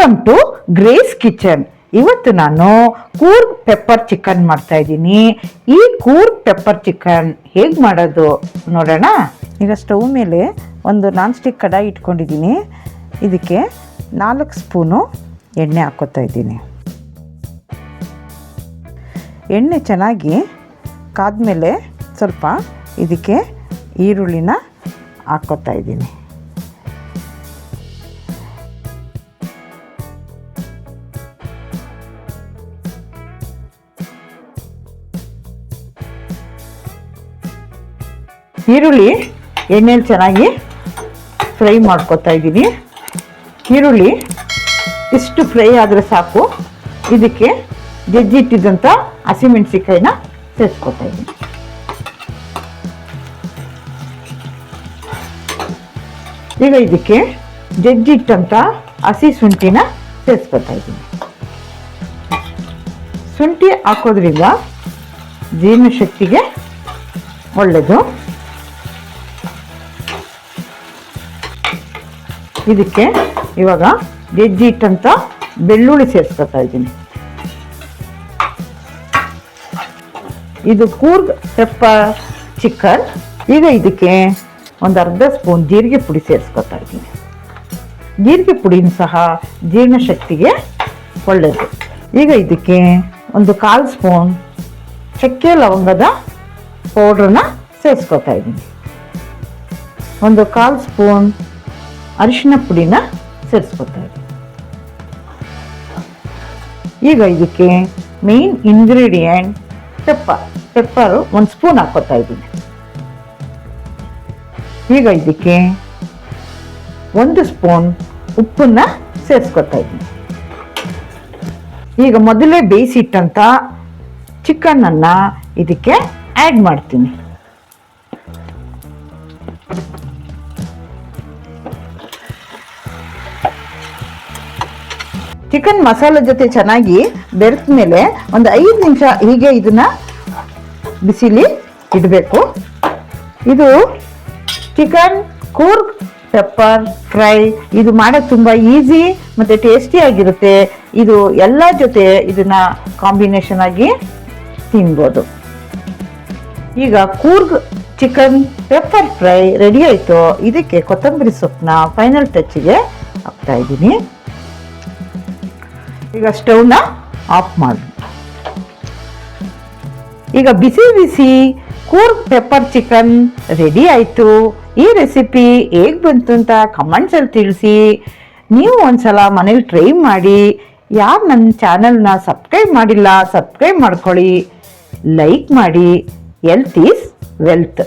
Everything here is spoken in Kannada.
ವೆಲ್ಕಮ್ ಟು ಗ್ರೇಸ್ ಕಿಚನ್ ಇವತ್ತು ನಾನು ಕೂರ್ಗ್ ಪೆಪ್ಪರ್ ಚಿಕನ್ ಮಾಡ್ತಾ ಇದ್ದೀನಿ. ಈ ಕೂರ್ಗ್ ಪೆಪ್ಪರ್ ಚಿಕನ್ ಹೇಗೆ ಮಾಡೋದು ನೋಡೋಣ? ಈಗ ಸ್ಟವ್ ಮೇಲೆ ಒಂದು ನಾನ್ ಸ್ಟಿಕ್ ಕಡಾಯಿ ಇಟ್ಕೊಂಡಿದ್ದೀನಿ. ಇದಕ್ಕೆ ನಾಲ್ಕು ಸ್ಪೂನು ಎಣ್ಣೆ ಹಾಕೋತಾ ಇದ್ದೀನಿ. ಎಣ್ಣೆ ಚೆನ್ನಾಗಿ ಕಾದ್ಮೇಲೆ ಸ್ವಲ್ಪ ಇದಕ್ಕೆ ಈರುಳ್ಳಿನ ಹಾಕ್ಕೋತಾ ಇದ್ದೀನಿ. ಈರುಳ್ಳಿ ಎಣ್ಣೆಲಿ ಚೆನ್ನಾಗಿ ಫ್ರೈ ಮಾಡ್ಕೊತಾ ಇದ್ದೀನಿ. ಈರುಳ್ಳಿ ಇಷ್ಟು ಫ್ರೈ ಆದರೆ ಸಾಕು. ಇದಕ್ಕೆ ಜಜ್ಜಿಟ್ಟಿದ್ದಂಥ ಹಸಿಮೆಣ್ಸಿಕಾಯಿನ ಸೇರಿಸ್ಕೊತಾ ಇದ್ದೀನಿ. ಈಗ ಇದಕ್ಕೆ ಜಜ್ಜಿಟ್ಟಂಥ ಹಸಿ ಶುಂಠಿನ ಸೇರಿಸ್ಕೊತಾ ಇದ್ದೀನಿ. ಶುಂಠಿ ಹಾಕೋದ್ರಿಂದ ಜೀರ್ಣಶಕ್ತಿಗೆ ಒಳ್ಳೆಯದು ಇದಕ್ಕೆ ಇವಾಗ ಗೆಜ್ಜಿ ಇಟ್ಟಂತ ಬೆಳ್ಳುಳ್ಳಿ ಸೇರಿಸ್ಕೊತಾ ಇದ್ದೀನಿ. ಇದು ಕೂರ್ಗ್ ಪೆಪ್ಪರ್ ಚಿಕನ್ ಈಗ ಇದಕ್ಕೆ ಒಂದು ಅರ್ಧ ಸ್ಪೂನ್ ಜೀರಿಗೆ ಪುಡಿ ಸೇರಿಸ್ಕೊತಾ ಇದ್ದೀನಿ. ಜೀರಿಗೆ ಪುಡಿನ ಸಹ ಜೀರ್ಣಶಕ್ತಿಗೆ ಒಳ್ಳೆಯದು ಈಗ ಇದಕ್ಕೆ ಒಂದು ಕಾಲು ಸ್ಪೂನ್ ಚಕ್ಕೆ ಲವಂಗದ ಪೌಡ್ರನ್ನ ಸೇರಿಸ್ಕೊತಾ ಇದ್ದೀನಿ. ಒಂದು ಕಾಲು ಸ್ಪೂನ್ ಅರಿಶಿನ ಪುಡಿನ ಸೇರಿಸ್ಕೊತಾ ಇದ್ದೀನಿ ಈಗ ಇದಕ್ಕೆ ಮೇನ್ ಇಂಗ್ರೀಡಿಯೆಂಟ್ ಪೆಪ್ಪರ್ ಪೆಪ್ಪರು ಒಂದು ಸ್ಪೂನ್ ಹಾಕೋತಾ ಇದ್ದೀನಿ. ಈಗ ಇದಕ್ಕೆ ಒಂದು ಸ್ಪೂನ್ ಉಪ್ಪನ್ನ ಸೇರಿಸ್ಕೊತಾ ಇದ್ದೀನಿ. ಈಗ ಮೊದಲೇ ಬೇಯಿಸಿಟ್ಟಂಥ ಚಿಕನನ್ನು ಇದಕ್ಕೆ ಆ್ಯಡ್ ಮಾಡ್ತೀನಿ. ಚಿಕನ್ ಮಸಾಲೆ ಜೊತೆ ಚೆನ್ನಾಗಿ ಬೆರೆತ ಮೇಲೆ ಒಂದು ಐದು ನಿಮಿಷ ಹೀಗೆ ಇದನ್ನ ಬಿಸಿಲಿ ಇಡಬೇಕು. ಇದು ಚಿಕನ್ ಕೂರ್ಗ್ ಪೆಪ್ಪರ್ ಫ್ರೈ ಇದು ಮಾಡೋದು ತುಂಬ ಈಸಿ ಮತ್ತು ಟೇಸ್ಟಿಯಾಗಿರುತ್ತೆ ಇದು ಎಲ್ಲ ಜೊತೆ ಇದನ್ನ ಕಾಂಬಿನೇಷನ್ ಆಗಿ ತಿನ್ಬೋದು. ಈಗ Coorg chicken pepper fry ready ಆಯಿತು. ಇದಕ್ಕೆ ಕೊತ್ತಂಬರಿ ಸೊಪ್ಪನ್ನ ಫೈನಲ್ ಟಚ್ಗೆ ಹಾಕ್ತಾ ಇದ್ದೀನಿ. ಈಗ ಸ್ಟವ್ನ ಆಫ್ ಮಾಡಿ. ಈಗ ಬಿಸಿ ಬಿಸಿ ಕೂರ್ಗ್ ಪೆಪ್ಪರ್ ಚಿಕನ್ ರೆಡಿ ಆಯಿತು. ಈ ರೆಸಿಪಿ ಹೇಗೆ ಬಂತು ಅಂತ ಕಮೆಂಟ್ಸಲ್ಲಿ ತಿಳಿಸಿ. ನೀವು ಒಂದ್ಸಲ ಮನೇಲಿ ಟ್ರೈ ಮಾಡಿ. ಯಾರು ನನ್ನ ಚಾನಲ್ನ ಸಬ್ಸ್ಕ್ರೈಬ್ ಮಾಡಿಲ್ಲ ಸಬ್ಸ್ಕ್ರೈಬ್ ಮಾಡ್ಕೊಳ್ಳಿ. ಲೈಕ್ ಮಾಡಿ. Health is wealth